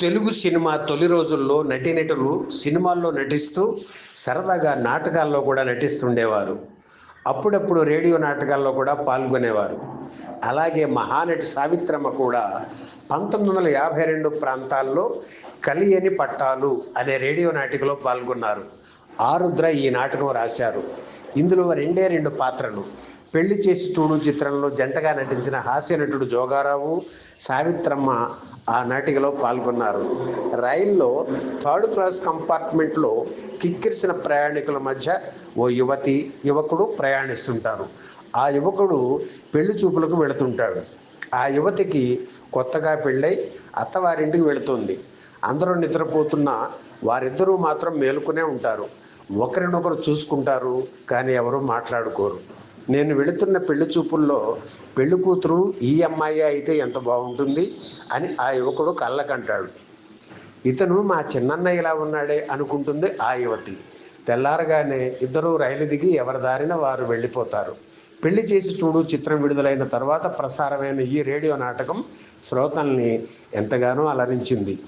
Telugu cinema తొలి రోజుల్లో నటీనటులు సినిమాల్లో నటిస్తూ సరదాగా నాటకాల్లో కూడా నటిస్తుండేవారు. అప్పుడప్పుడు రేడియో నాటకాల్లో కూడా పాల్గొనేవారు. అలాగే మహానటి సావిత్రమ్మ కూడా పంతొమ్మిది వందల యాభై రెండు ప్రాంతాల్లో కలియని పట్టాలు అనే రేడియో నాటికలో పాల్గొన్నారు. ఆరుద్ర ఈ నాటకం రాశారు. ఇందులో రెండే రెండు పాత్రలు. పెళ్ళి చేసి చూడు చిత్రంలో జంటగా నటించిన హాస్య నటుడు జోగారావు సావిత్రమ్మ ఆ నాటికలో పాల్గొన్నారు. రైల్లో థర్డ్ క్లాస్ కంపార్ట్మెంట్లో కిక్కిరిసిన ప్రయాణికుల మధ్య ఓ యువతి యువకుడు ప్రయాణిస్తుంటారు. ఆ యువకుడు పెళ్ళి చూపులకు వెళుతుంటాడు. ఆ యువతికి కొత్తగా పెళ్ళై అత్తవారింటికి వెళుతుంది. అందరూ నిద్రపోతున్నా వారిద్దరూ మాత్రం మేలుకునే ఉంటారు. ఒకరినొకరు చూసుకుంటారు కానీ ఎవరు మాట్లాడుకోరు. నేను వెళుతున్న పెళ్ళి చూపుల్లో పెళ్ళి కూతురు ఈ అమ్మాయి అయితే ఎంత బాగుంటుంది అని ఆ యువకుడు కళ్ళకంటాడు. ఇతను మా చిన్నన్న ఇలా ఉన్నాడే అనుకుంటుంది ఆ యువతి. తెల్లారగానే ఇద్దరూ రైలు దిగి ఎవరి దారిన వారు వెళ్ళిపోతారు. పెళ్ళి చేసి చూడు చిత్రం విడుదలైన తర్వాత ప్రసారమైన ఈ రేడియో నాటకం శ్రోతల్ని ఎంతగానో అలరించింది.